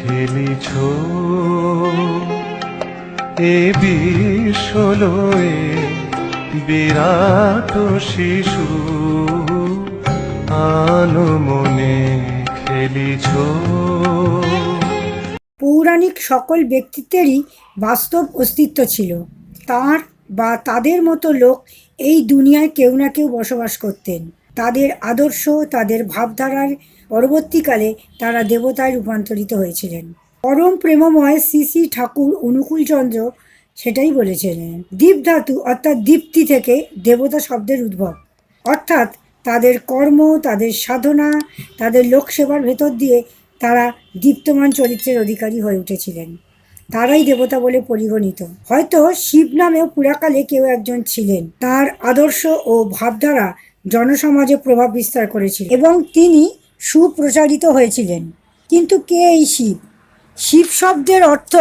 খেলিছ। এ বিশ্বলয়ে বিরাট শিশু আনমনে খেলিছ। পৌরাণিক সকল ব্যক্তিত্বেরই বাস্তব অস্তিত্ব ছিল। তার বা তাদের মতো লোক এই দুনিয়ায় কেউ না কেউ বসবাস করতেন। তাদের আদর্শ, তাদের ভাবধারার পরবর্তীকালে তারা দেবতায় রূপান্তরিত হয়েছিলেন। পরম প্রেমময় শ্রী শ্রী ঠাকুর অনুকূলচন্দ্র সেটাই বলেছিলেন। দীপধাতু অর্থাৎ দীপ্তি থেকে দেবতা শব্দের উদ্ভব। অর্থাৎ তাদের কর্ম, তাদের সাধনা, তাদের লোকসেবার ভেতর দিয়ে তারা দীপ্তমান চরিত্রের অধিকারী হয়ে উঠেছিলেন। তারাই দেবতা বলে পরিগণিত। হয়তো শিব নামেও পুরাকালে কেউ একজন ছিলেন। তার আদর্শ ও ভাবধারা জনসমাজে প্রভাব বিস্তার করেছিল এবং তিনি সুপ্রচারিত হয়েছিলেন। কিন্তু কে এই শিব? শিব শব্দের অর্থ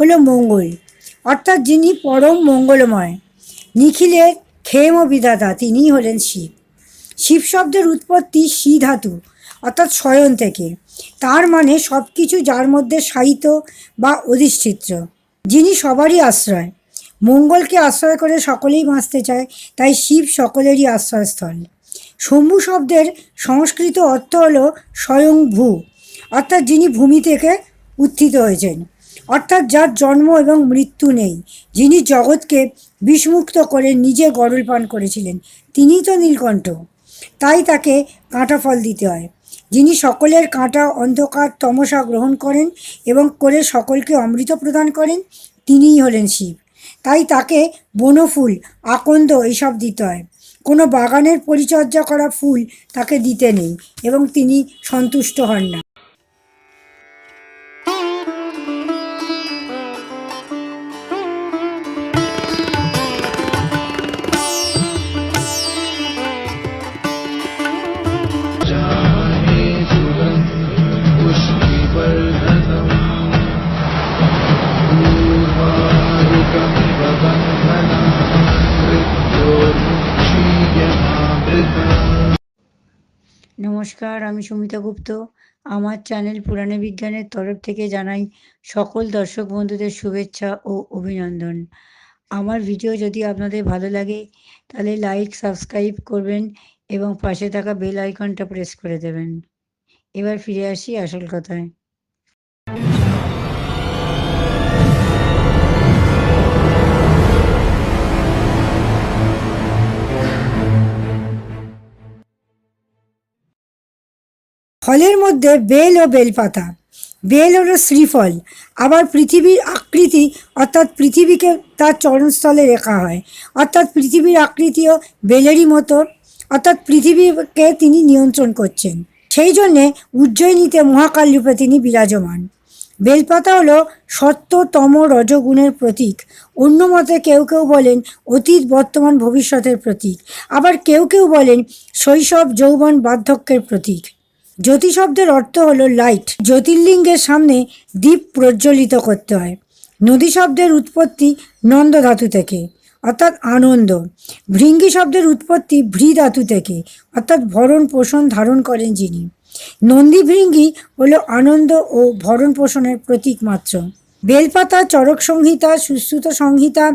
হলো মঙ্গল। অর্থাৎ যিনি পরম মঙ্গলময় নিখিলের ক্ষেম বিধাতা, তিনিই হলেন শিব। শিব শব্দের উৎপত্তি শি ধাতু। অর্থাৎ শয়ন থেকে। তার মানে সব কিছু যার মধ্যে সাহিত্য বা অধিষ্ঠিত্র, যিনি সবারই আশ্রয়। মঙ্গলকে আশ্রয় করে সকলেই বাঁচতে চায়, তাই শিব সকলেরই আশ্রয়স্থল। শম্ভু শব্দের সংস্কৃত অর্থ হল স্বয়ং ভূ, অর্থাৎ যিনি ভূমি থেকে উত্থিত হয়েছেন। অর্থাৎ যার জন্ম এবং মৃত্যু নেই, যিনি জগৎকে বিষমুক্ত করে নিজে গরল পান করেছিলেন, তিনিই তো নীলকণ্ঠ। তাই তাকে কাঁটা ফল দিতে হয়। যিনি সকলের কাঁটা অন্ধকার তমসা গ্রহণ করেন এবং করে সকলকে অমৃত প্রদান করেন, তিনিই হলেন শিব। তাই তাকে বনফুল, আকন্দ এইসব দিতে হয়। কোনো বাগানের পরিচর্যা করা ফুল তাকে দিতে নেই এবং তিনি সন্তুষ্ট হন না। নমস্কার, আমি সুমিতা গুপ্ত। আমার চ্যানেল পুরাণে বিজ্ঞানের তরফ থেকে জানাই সকল দর্শক বন্ধুদের শুভেচ্ছা ও অভিনন্দন। আমার ভিডিও যদি আপনাদের ভালো লাগে, তাহলে লাইক, সাবস্ক্রাইব করবেন এবং পাশে থাকা বেল আইকনটা প্রেস করে দেবেন। এবার ফিরে আসি আসল কথায়। ফলের মধ্যে বেল ও বেলপাতা। বেল হলো শ্রীফল। আবার পৃথিবীর আকৃতি অর্থাৎ পৃথিবীকে তার চরণস্থলে রেখা হয়। অর্থাৎ পৃথিবীর আকৃতিও বেলেরই মতো। অর্থাৎ পৃথিবীকে তিনি নিয়ন্ত্রণ করছেন। সেই জন্যে উজ্জয়িনীতে মহাকাল রূপে তিনি বিরাজমান। বেলপাতা হলো সত্যতম রজগুণের প্রতীক। অন্য মতে কেউ কেউ বলেন অতীত, বর্তমান, ভবিষ্যতের প্রতীক। আবার কেউ কেউ বলেন শৈশব, যৌবন, বার্ধক্যের প্রতীক। জ্যোতি শব্দের অর্থ হলো লাইট জ্যোতির্লিঙ্গের সামনে দ্বীপ প্রজ্বলিত করতে হয়। নদী শব্দের উৎপত্তি নন্দ ধাতু থেকে, অর্থাৎ আনন্দ। ভৃঙ্গি শব্দের উৎপত্তি ভ্রি ধাতু থেকে, অর্থাৎ ভরণ পোষণ ধারণ করেন যিনি। নন্দী ভৃঙ্গি হলো আনন্দ ও ভরণ পোষণের প্রতীক মাত্র। বেলপাতা, চরক সংহিতা, সুশ্রুত সংহিতা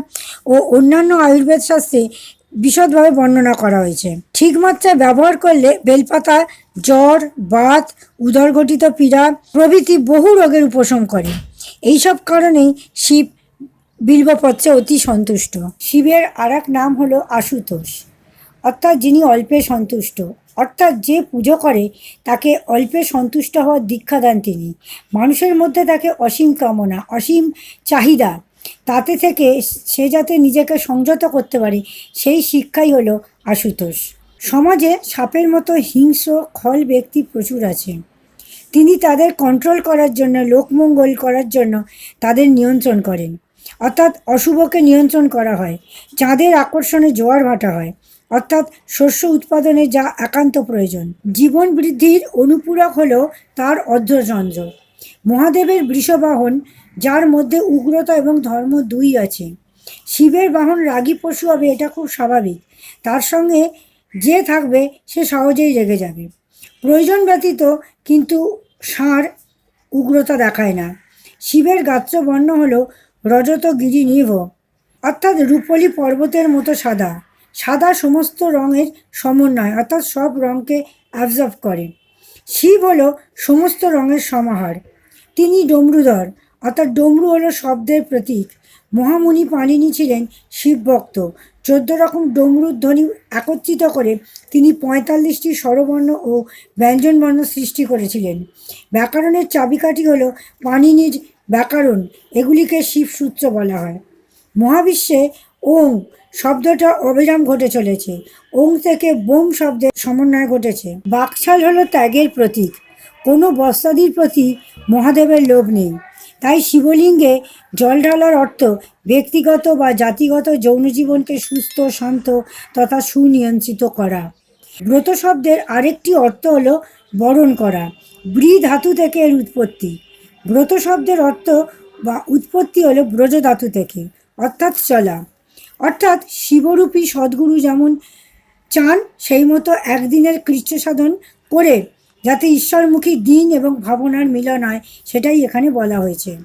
ও অন্যান্য আয়ুর্বেদ শাস্ত্রে বিশদভাবে বর্ণনা করা হয়েছে। ঠিক মাত্রায় ব্যবহার করলে বেলপাতা, জ্বর, বাত উদরঘটিত পীড়া প্রভৃতি বহু রোগের উপশম করে। এইসব কারণেই শিব বিল্বপত্রে অতি সন্তুষ্ট। শিবের আর নাম হলো আশুতোষ। অর্থাৎ যিনি অল্পে সন্তুষ্ট। অর্থাৎ যে পুজো করে, তাকে অল্পে সন্তুষ্ট হওয়ার দীক্ষা দেন তিনি। মানুষের মধ্যে তাকে অসীম কামনা, অসীম চাহিদা তাতে থেকে সে যাতে নিজেকে সংযত করতে পারে, সেই শিক্ষাই হলো আশুতোষ। সমাজে সাপের মতো হিংস্র, খল ব্যক্তি প্রচুর আছে। তিনি তাদের কন্ট্রোল করার জন্য, লোকমঙ্গল করার জন্য তাদের নিয়ন্ত্রণ করেন। অর্থাৎ অশুভকে নিয়ন্ত্রণ করা হয়, চাঁদের আকর্ষণে জোয়ার ভাটা হয়, অর্থাৎ শস্য উৎপাদনে যা একান্ত প্রয়োজন। জীবন বৃদ্ধির অনুপূরক হল তার অর্ধচন্দ্র। মহাদেবের বৃষবাহন, যার মধ্যে উগ্রতা এবং ধর্ম দুই আছে। শিবের বাহন রাগী পশু হবে, এটা খুব স্বাভাবিক। তার সঙ্গে যে থাকবে, সে সহজেই রেগে যাবে। প্রয়োজন ব্যতীত কিন্তু ষাঁড় উগ্রতা দেখায় না। শিবের গাত্রবর্ণ হল রজত গিরি নিভ অর্থাৎ রূপলি পর্বতের মতো সাদা। সাদা সমস্ত রঙের সমন্বয়, অর্থাৎ সব রঙকে অ্যাবজর্ব করে। শিব হলো সমস্ত রঙের সমাহার। তিনি ডমরুধর, অর্থাৎ ডমরু হল শব্দের প্রতীক। মহামুনি পাণিনি ছিলেন শিবভক্ত চোদ্দ রকম ডমরুর ধ্বনি একত্রিত করে তিনি পঁয়তাল্লিশটি স্বরবর্ণ ও ব্যঞ্জনবর্ণ সৃষ্টি করেছিলেন। ব্যাকরণের চাবিকাঠি হলো পাণিনির ব্যাকরণ, এগুলিকে শিবসূত্র বলা হয়। মহাবিশ্বে ওং শব্দটা অবিরাম ঘটে চলেছে। ওং থেকে বোম শব্দের সমন্বয় ঘটেছে। বাকছাল হলো ত্যাগের প্রতীক। কোনো বস্তাদির প্রতি মহাদেবের লোভ নেই। তাই শিবলিঙ্গে জল ঢালার অর্থ ব্যক্তিগত বা জাতিগত যৌন জীবনকে সুস্থ, শান্ত তথা সুনিয়ন্ত্রিত করা। ব্রত শব্দের আরেকটি অর্থ হলো বরণ করা ব্রি ধাতু থেকে এর উৎপত্তি। ব্রত শব্দের অর্থ বা উৎপত্তি হলো ব্রজ ধাতু থেকে, অর্থাৎ চলা। অর্থাৎ শিবরূপী সদ্গুরু যেমন চান, সেই মতো একদিনের কৃচ্ছ সাধন করে যাতে ঈশ্বরমুখী দিন এবং ভাবনার মিলন হয়, সেটাই এখানে বলা হয়েছে।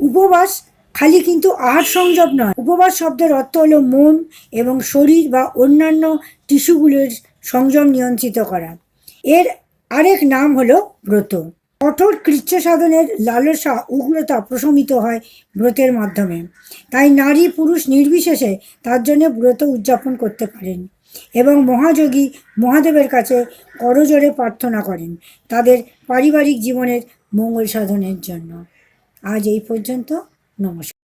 উপবাস খালি কিন্তু আহার সংযম নয়। উপবাস শব্দের অর্থ হলো মন এবং শরীর বা অন্যান্য টিস্যুগুলোর সংযম নিয়ন্ত্রিত করা। এর আরেক নাম হলো ব্রত। কঠোর কৃচ্ছ সাধনের লালসা, উগ্রতা প্রশমিত হয় ব্রতের মাধ্যমে। তাই নারী পুরুষ নির্বিশেষে তার জন্য ব্রত উদযাপন করতে পারেন। এবং মহাযোগী মহাদেবের কাছে করজোরে প্রার্থনা করেন তাদের পারিবারিক জীবনের মঙ্গল সাধনের জন্য। আজ এই পর্যন্ত, নমস্কার।